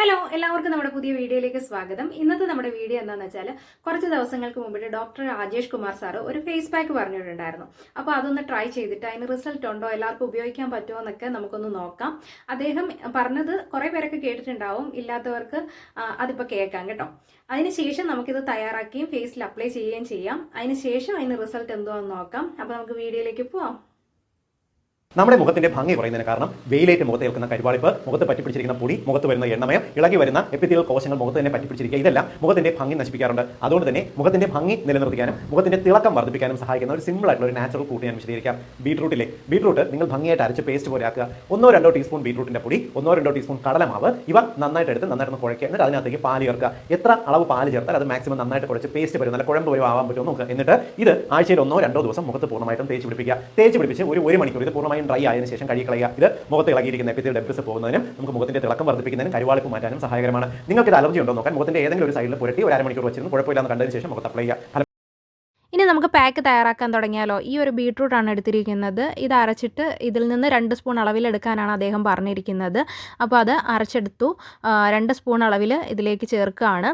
Hello എല്ലാവർക്കും നമ്മുടെ പുതിയ വീഡിയോയിലേക്ക് സ്വാഗതം. ഇന്നത്തെ നമ്മുടെ വീഡിയോ എന്താണെന്ന് വെച്ചാൽ കുറച്ച് ദിവസങ്ങൾക്ക് മുമ്പിട്ട് ഡോക്ടർ രാജേഷ് കുമാർ സാറ് ഒരു ഫേസ് പാക്ക് പറഞ്ഞിട്ടുണ്ടായിരുന്നു. അപ്പോൾ അതൊന്ന് ട്രൈ ചെയ്തിട്ട് അതിന് റിസൾട്ട് ഉണ്ടോ എല്ലാവർക്കും ഉപയോഗിക്കാൻ പറ്റുമോ എന്നൊക്കെ നമുക്കൊന്ന് നോക്കാം. അദ്ദേഹം പറഞ്ഞത് കുറേ പേരൊക്കെ കേട്ടിട്ടുണ്ടാവും ഇല്ലാത്തവർക്ക് അതിപ്പോൾ കേൾക്കാം കേട്ടോ. അതിനുശേഷം നമുക്കിത് തയ്യാറാക്കുകയും ഫേസിൽ അപ്ലൈ ചെയ്യുകയും ചെയ്യാം. അതിനുശേഷം അതിന് റിസൾട്ട് എന്തോ നോക്കാം. അപ്പോൾ നമുക്ക് വീഡിയോയിലേക്ക് പോവാം. നമ്മുടെ മുഖത്തിന്റെ ഭംഗി കുറയുന്നതിന് കാരണം വെയിലേറ്റ് മുഖത്ത് ഏൽക്കുന്ന കരിവാളിപ്പ് മുഖത്ത് പറ്റിപ്പിടിച്ചിരിക്കുന്ന പൊടി മുഖത്ത് വരുന്ന എണ്ണമയം ഇളകി വരുന്ന എപ്പിത്തിയൽ കോശങ്ങൾ മുഖത്ത് തന്നെ പറ്റിപ്പിടിച്ചിരിക്കുക. ഇതെല്ലാം മുഖത്തിന്റെ ഭംഗി നശിപ്പിക്കാറുണ്ട്. അതുകൊണ്ട് തന്നെ മുഖത്തിന്റെ ഭംഗി നിലനിർത്തിക്കാനും മുഖത്തിന്റെ തിളക്കം വർദ്ധിപ്പിക്കാനും സഹായിക്കുന്ന ഒരു സിമ്പിൾ ആയിട്ടുള്ള ഒരു നാച്ചുറൽ കൂട്ടി ഞാൻ വിശദീകരിക്കാം. ബീട്രൂട്ടിലെ ബീട്രൂട്ട് നിങ്ങൾ ഭംഗിയായിട്ട് അരച്ച് പേസ്റ്റ് പോലെ ആക്കുക. ഒന്നോ രണ്ടോ ടീസ്പൂൺ ബീട്രൂട്ടിന്റെ പൊടി ഒന്നോ രണ്ടോ ടീസ്പൂൺ കടലമാവ് ഇവ നന്നായിട്ട് എടുത്ത് നന്നായിട്ട് കുഴക്കുക എന്നിട്ട് അതിനകത്തേക്ക് പാൽ ചേർക്കുക. എത്ര അളവ് പാൽ ചേർത്താൽ അത് മാക്സിമം നന്നായിട്ട് കുഴച്ച് പേസ്റ്റ് വരും നല്ല കുഴമ്പ് വരും ആവാൻ പറ്റുമോ നോക്കുക. എന്നിട്ട് ഇത് ആഴ്ചയിൽ ഒന്നോ രണ്ടോ ദിവസം മുഖത്ത് പൂർണമായിട്ടും തേച്ച് പിടിപ്പിക്കുക. തേച്ച് പിടിപ്പിച്ച് ഒരു ഒരു മണിക്കൂർ ഇത് പൂർണമായും ഡ്രൈ ആയതിനു ശേഷം കഴുകി ഇത് മുഖത്ത് ഇളകിയിരിക്കുന്ന എപ്പിത്തിൽ ഡെബ്രിസ് പോകുന്നതിനും നമുക്ക് മുഖത്തിന്റെ തിളക്കം വർദ്ധിപ്പിക്കുന്നതിനും കരുവാളിപ്പ് മാറ്റാനും സഹായകരമാണ്. നിങ്ങൾക്ക് ഇത് അലർജി ഉണ്ടോ നോക്കാൻ മുഖത്തിന്റെ ഏതെങ്കിലും ഒരു സൈഡിൽ പുരട്ടി ഒരു അരമണിക്കൂർ വെച്ചിരുന്നു. കുഴപ്പമില്ലാന്ന് കണ്ടതിന് ശേഷം മുഖത്ത് അപ്ലൈ ചെയ്യുക. ഇനി നമുക്ക് പാക്ക് തയ്യാറാക്കാൻ തുടങ്ങിയാലോ? ഈ ഒരു ബീട്രൂട്ടാണ് എടുത്തിരിക്കുന്നത്. ഇത് അരച്ചിട്ട് ഇതിൽ നിന്ന് രണ്ട് സ്പൂൺ അളവിൽ എടുക്കാനാണ് അദ്ദേഹം പറഞ്ഞിരിക്കുന്നത്. അപ്പോൾ അത് അരച്ചെടുത്തു. രണ്ട് സ്പൂൺ അളവിൽ ഇതിലേക്ക് ചേർക്കുകയാണ്.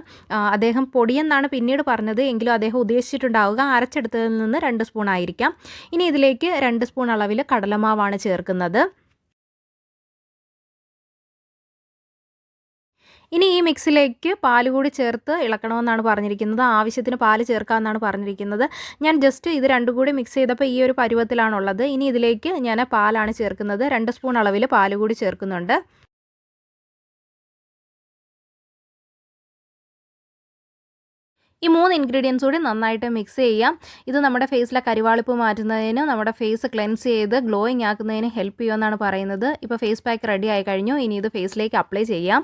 അദ്ദേഹം പൊടിയെന്നാണ് പിന്നീട് പറഞ്ഞത്. എങ്കിലും അദ്ദേഹം ഉദ്ദേശിച്ചിട്ടുണ്ടാവുക അരച്ചെടുത്തതിൽ നിന്ന് രണ്ട് സ്പൂൺ ആയിരിക്കാം. ഇനി ഇതിലേക്ക് രണ്ട് സ്പൂൺ അളവിൽ കടലമാവാണ് ചേർക്കുന്നത്. ഇനി ഈ മിക്സിലേക്ക് പാൽ കൂടി ചേർത്ത് ഇളക്കണമെന്നാണ് പറഞ്ഞിരിക്കുന്നത്. ആവശ്യത്തിന് പാൽ ചേർക്കാമെന്നാണ് പറഞ്ഞിരിക്കുന്നത്. ഞാൻ ജസ്റ്റ് ഇത് രണ്ടും കൂടി മിക്സ് ചെയ്തപ്പോൾ ഈ ഒരു പരുവത്തിലാണുള്ളത്. ഇനി ഇതിലേക്ക് ഞാൻ പാലാണ് ചേർക്കുന്നത്. രണ്ട് സ്പൂൺ അളവിൽ പാൽ കൂടി ചേർക്കുന്നുണ്ട്. ഈ മൂന്ന് ഇൻഗ്രീഡിയൻസ് കൂടി നന്നായിട്ട് മിക്സ് ചെയ്യാം. ഇത് നമ്മുടെ ഫേസിലെ കരിവാളിപ്പ് മാറ്റുന്നതിന് നമ്മുടെ ഫേസ് ക്ലെൻസ് ചെയ്ത് ഗ്ലോയിങ് ആക്കുന്നതിന് ഹെൽപ്പ് ചെയ്യുമെന്നാണ് പറയുന്നത്. ഇപ്പോൾ ഫേസ് പാക്ക് റെഡി ആയി കഴിഞ്ഞു. ഇനി ഇത് ഫേസിലേക്ക് അപ്ലൈ ചെയ്യാം.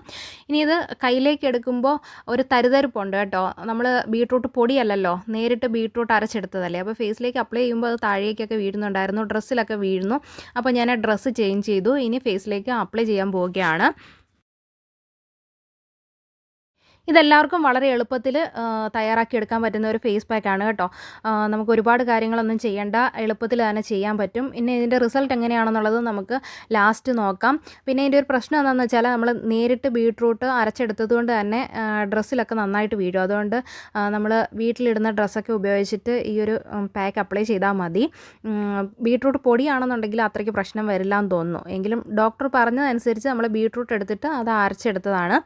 ഇനി ഇത് കയ്യിലേക്ക് എടുക്കുമ്പോൾ ഒരു തരുതരിപ്പുണ്ട് കേട്ടോ. നമ്മൾ ബീട്രൂട്ട് പൊടിയല്ലല്ലോ. നേരിട്ട് ബീട്രൂട്ട് അരച്ചെടുത്തതല്ലേ. അപ്പോൾ ഫേസിലേക്ക് അപ്ലൈ ചെയ്യുമ്പോൾ അത് താഴേക്കൊക്കെ വീഴുന്നുണ്ടായിരുന്നു. ഡ്രസ്സിലൊക്കെ വീഴുന്നു. അപ്പോൾ ഞാൻ ഡ്രസ്സ് ചേഞ്ച് ചെയ്തു. ഇനി ഫേസിലേക്ക് അപ്ലൈ ചെയ്യാൻ പോവുകയാണ്. ഇതെല്ലാവർക്കും വളരെ എളുപ്പത്തിൽ തയ്യാറാക്കി എടുക്കാൻ പറ്റുന്ന ഒരു ഫേസ് പാക്കാണ് കേട്ടോ. നമുക്ക് ഒരുപാട് കാര്യങ്ങളൊന്നും ചെയ്യേണ്ട എളുപ്പത്തിൽ തന്നെ ചെയ്യാൻ പറ്റും. പിന്നെ ഇതിന്റെ റിസൾട്ട് എങ്ങനെയാണെന്നുള്ളത് നമുക്ക് ലാസ്റ്റ് നോക്കാം. പിന്നെ ഇതിന്റെ ഒരു പ്രശ്നം എന്താണെന്ന് വെച്ചാൽ നമ്മൾ നേരിട്ട് ബീട്രൂട്ട് അരച്ചെടുത്തത് കൊണ്ട് തന്നെ ഡ്രസ്സിലൊക്കെ നന്നായിട്ട് വീഴും. അതുകൊണ്ട് നമ്മൾ വീട്ടിലിടുന്ന ഡ്രസ്സൊക്കെ ഉപയോഗിച്ചിട്ട് ഈ ഒരു പാക്ക് അപ്ലൈ ചെയ്താൽ മതി. ബീട്രൂട്ട് പൊടിയാണെന്നുണ്ടെങ്കിൽ അത്രയ്ക്ക് പ്രശ്നം വരില്ല എന്ന് തോന്നുന്നു. എങ്കിലും ഡോക്ടർ പറഞ്ഞതനുസരിച്ച് നമ്മൾ ബീട്രൂട്ട് എടുത്തിട്ട് അത് അരച്ചെടുത്തതാണ്.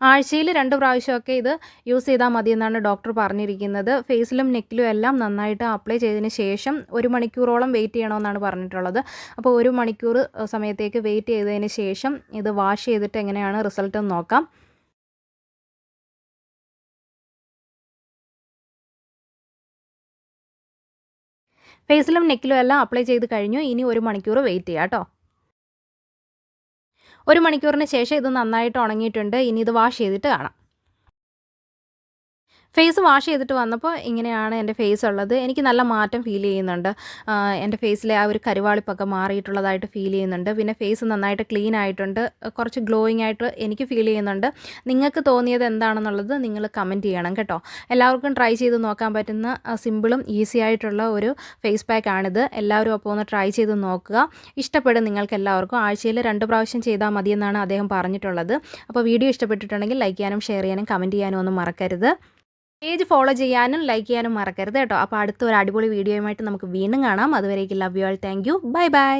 ആഴ്ചയിൽ രണ്ട് പ്രാവശ്യമൊക്കെ ഇത് യൂസ് ചെയ്താൽ മതി എന്നാണ് ഡോക്ടർ പറഞ്ഞിരിക്കുന്നത്. ഫേസിലും നെക്കിലും എല്ലാം നന്നായിട്ട് അപ്ലൈ ചെയ്തതിന് ശേഷം ഒരു മണിക്കൂറോളം വെയിറ്റ് ചെയ്യണമെന്നാണ് പറഞ്ഞിട്ടുള്ളത്. അപ്പോൾ ഒരു മണിക്കൂർ സമയത്തേക്ക് വെയിറ്റ് ചെയ്തതിന് ശേഷം ഇത് വാഷ് ചെയ്തിട്ട് എങ്ങനെയാണ് റിസൾട്ട് നോക്കാം. ഫേസിലും നെക്കിലും എല്ലാം അപ്ലൈ ചെയ്ത് കഴിഞ്ഞു. ഇനി ഒരു മണിക്കൂർ വെയിറ്റ് ചെയ്യാം കേട്ടോ. ഒരു മണിക്കൂറിന് ശേഷം ഇത് നന്നായിട്ട് ഉണങ്ങിയിട്ടുണ്ട്. ഇനി ഇത് വാഷ് ചെയ്തിട്ട് കാണാം. ഫേസ് വാഷ് ചെയ്തിട്ട് വന്നപ്പോൾ ഇങ്ങനെയാണ് എന്റെ ഫേസ് ഉള്ളത്. എനിക്ക് നല്ല മാറ്റം ഫീൽ ചെയ്യുന്നുണ്ട്. എന്റെ ഫേസിലെ ആ ഒരു കരുവാളിപ്പൊക്കെ മാറിയിട്ടുള്ളതായിട്ട് ഫീൽ ചെയ്യുന്നുണ്ട്. പിന്നെ ഫേസ് നന്നായിട്ട് ക്ലീൻ ആയിട്ടുണ്ട്. കുറച്ച് ഗ്ലോയിങ് ആയിട്ട് എനിക്ക് ഫീൽ ചെയ്യുന്നുണ്ട്. നിങ്ങൾക്ക് തോന്നിയത് എന്താണെന്നുള്ളത് നിങ്ങൾ കമന്റ് ചെയ്യണം കേട്ടോ. എല്ലാവർക്കും ട്രൈ ചെയ്ത് നോക്കാൻ പറ്റുന്ന സിമ്പിളും ഈസി ആയിട്ടുള്ള ഒരു ഫേസ് പാക്ക് ആണിത്. എല്ലാവരും അപ്പോൾ ഒന്ന് ട്രൈ ചെയ്ത് നോക്കുക. ഇഷ്ടപ്പെടും നിങ്ങൾക്ക് എല്ലാവർക്കും. ആഴ്ചയിൽ രണ്ട് പ്രാവശ്യം ചെയ്താൽ മതിയെന്നാണ് അദ്ദേഹം പറഞ്ഞിട്ടുള്ളത്. അപ്പോൾ വീഡിയോ ഇഷ്ടപ്പെട്ടിട്ടുണ്ടെങ്കിൽ ലൈക്ക് ചെയ്യാനും ഷെയർ ചെയ്യാനും കമന്റ് ചെയ്യാനും ഒന്നും മറക്കരുത്. പേജ് ഫോളോ ചെയ്യാനും ലൈക്ക് ചെയ്യാനും മറക്കരുത് കേട്ടോ. അപ്പോൾ അടുത്ത ഒരു അടിപൊളി വീഡിയോയുമായിട്ട് നമുക്ക് വീണ്ടും കാണാം. അതുവരേക്കും love you all thank you bye bye